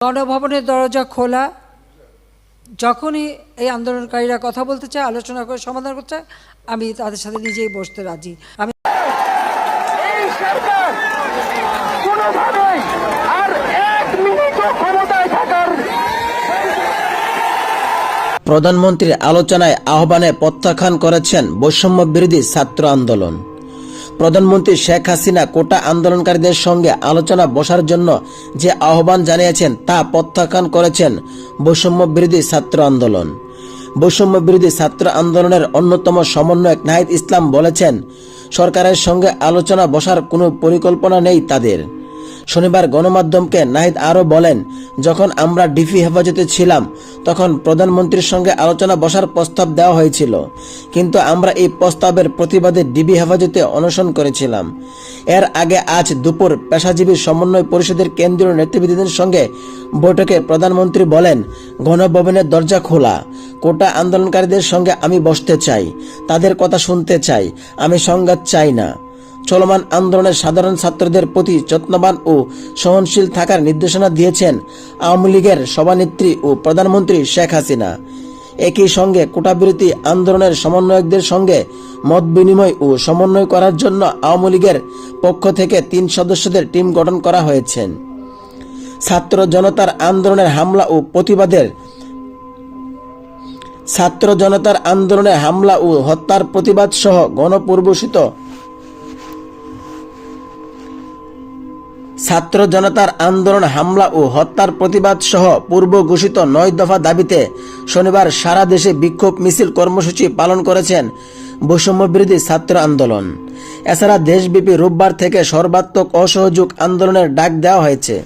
গণভবনের দরজা খোলা। যখনই এই আন্দোলনকারীরা কথা বলতে চায় আলোচনা করে সমাধান করতে চায় আমি তাদের সাথে নিজেই বসতে রাজি। আমি এই সরকার কোনোভাবেই আর এক মিনিটও ক্ষমতায় থাকার প্রধানমন্ত্রীর আলোচনায় আহ্বানে প্রত্যাখ্যান করেছেন বৈষম্য বিরোধী ছাত্র আন্দোলন। প্রধানমন্ত্রী শেখ হাসিনা কোটা আন্দোলনকারীদের সঙ্গে আলোচনা বসার জন্য যে আহ্বান জানিয়েছেন, তা প্রত্যাখ্যান করেছেন বৈষম্য বিরোধী ছাত্র আন্দোলন। বৈষম্য বিরোধী ছাত্র আন্দোলনের অন্যতম সমন্বয়ক নাহিদ ইসলাম বলেছেন, সরকারের সঙ্গে আলোচনা বসার কোনো পরিকল্পনা নেই তাদের। শনিবার গণমাধ্যমকে নাহিদ আরও বলেন, যখন আমরা ডিফি হেফাজতে ছিলাম, তখন প্রধানমন্ত্রীর সঙ্গে আলোচনা বসার প্রস্তাব দেওয়া হয়েছিল। কিন্তু আমরা এই প্রস্তাবের প্রতিবাদে ডিবি হেফাজতে অনশন করেছিলাম। এর আগে আজ দুপুর পেশাজীবী সমন্বয় পরিষদের কেন্দ্রীয় নেতৃবৃন্দদের সঙ্গে বৈঠকে প্রধানমন্ত্রী বলেন, গণভবনের দরজা খোলা। কোটা আন্দোলনকারীদের সঙ্গে আমি বসতে চাই। তাদের কথা শুনতে চাই। আমি সংঘাত চাই না। চলমান আন্দোলনের সাধারণ ছাত্রদের প্রতি যত্নবান ও সহনশীল থাকার নির্দেশনা দিয়েছেন আওয়ামী লীগের সভানেত্রী ও প্রধানমন্ত্রী শেখ হাসিনা। একই সঙ্গে কোটাবিরতি আন্দোলনের সমন্বয়কদের সঙ্গে মত বিনিময় ও সমন্বয় করার জন্য আওয়ামী লীগের পক্ষ থেকে তিন সদস্যদের টিম গঠন করা হয়েছে। ছাত্র জনতার আন্দোলনের হামলা ও প্রতিবাদের ছাত্র জনতার আন্দোলনে হামলা ও হত্যার প্রতিবাদ সহ গণপূর্বসিত ছাত্র জনতার আন্দোলন, হামলা ও হত্যার প্রতিবাদ সহ পূর্ব ঘোষিত নয় দফা দাবিতে শনিবার সারা দেশে বিক্ষোভ মিছিল কর্মসূচি পালন করেছেন বৈষম্য বিরোধী ছাত্র আন্দোলন। এছাড়া দেশব্যাপী রোববার থেকে সর্বাত্মক অসহযোগ আন্দোলনের ডাক দেওয়া হয়েছে।